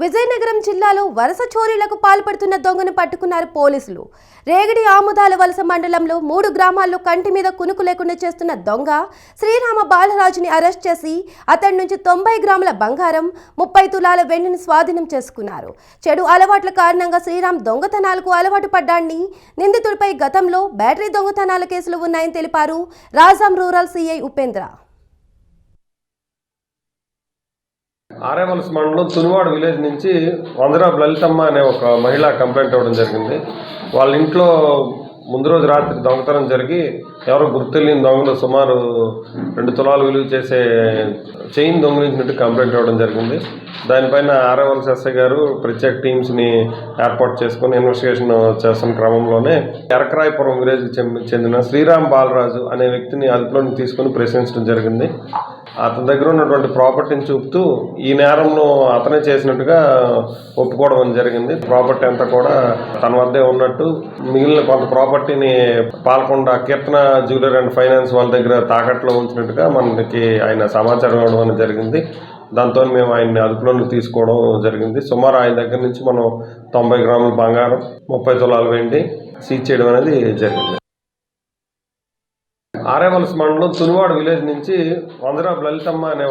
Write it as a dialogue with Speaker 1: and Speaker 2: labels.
Speaker 1: విజయనగరం జిల్లాలో వరుస చోరీలకు పాల్పడుతున్న దొంగను పట్టుకున్నారు పోలీసులు. రేగడి ఆముదాల వలస మండలంలో మూడు గ్రామాల్లో కంటి మీద కునుకు లేకుండా చేస్తున్న దొంగ శ్రీరామ బాలరాజుని అరెస్ట్ చేసి అతడి నుంచి తొంభై గ్రాముల బంగారం ముప్పై తులాల వెండిని స్వాధీనం చేసుకున్నారు. చెడు అలవాట్ల కారణంగా శ్రీరామ్ దొంగతనాలకు అలవాటు పడ్డాన్ని నిందితుడిపై గతంలో బ్యాటరీ దొంగతనాల కేసులు ఉన్నాయని తెలిపారు రాజాం రూరల్ సిఐ ఉపేంద్ర.
Speaker 2: ఆర్ఎంఎల్స్ మండలం తునివాడ విలేజ్ నుంచి వందరా లలితమ్మ అనే ఒక మహిళ కంప్లైంట్ ఇవ్వడం జరిగింది. వాళ్ళ ఇంట్లో ముందు రోజు రాత్రి దొంగతనం జరిగి ఎవరో గుర్తులేని దొంగలు సుమారు రెండు తులాలు విలువ చేసే చైన్ దొంగిలించినట్టు కంప్లైంట్ ఇవ్వడం జరిగింది. దానిపైన ఆర్ఎంఎల్స్ ఎస్ఐ గారు ప్రత్యేక టీమ్స్ని ఏర్పాటు చేసుకుని ఇన్వెస్టిగేషన్ చేస్తున్న క్రమంలోనే ఎరకరాయపురం విలేజ్కి చెంది- చెందిన శ్రీరామ్ బాలరాజు అనే వ్యక్తిని అదుపులోకి తీసుకుని ప్రశ్నించడం జరిగింది. అతని దగ్గర ఉన్నటువంటి ప్రాపర్టీని చూపుతూ ఈ నేరంలో అతనే చేసినట్టుగా ఒప్పుకోవడం జరిగింది. ప్రాపర్టీ అంతా కూడా తన వద్దే ఉన్నట్టు మిగిలిన కొంత ప్రాపర్టీని Palakonda Keerthana jewellery and finance వాళ్ళ దగ్గర తాకట్లో ఉంచినట్టుగా మనకి ఆయన సమాచారం ఇవ్వడం అనేది జరిగింది. దాంతో మేము ఆయన్ని అదుపులోకి తీసుకోవడం జరిగింది. సుమారు ఆయన దగ్గర నుంచి మనం తొంభై గ్రాముల బంగారం ముప్పై తులాలు వెండి సీజ్ చేయడం అనేది జరిగింది. ఆరేవలస మండలం తునివాడ విలేజ్ నుంచి వందరా లలితమ్మ అనే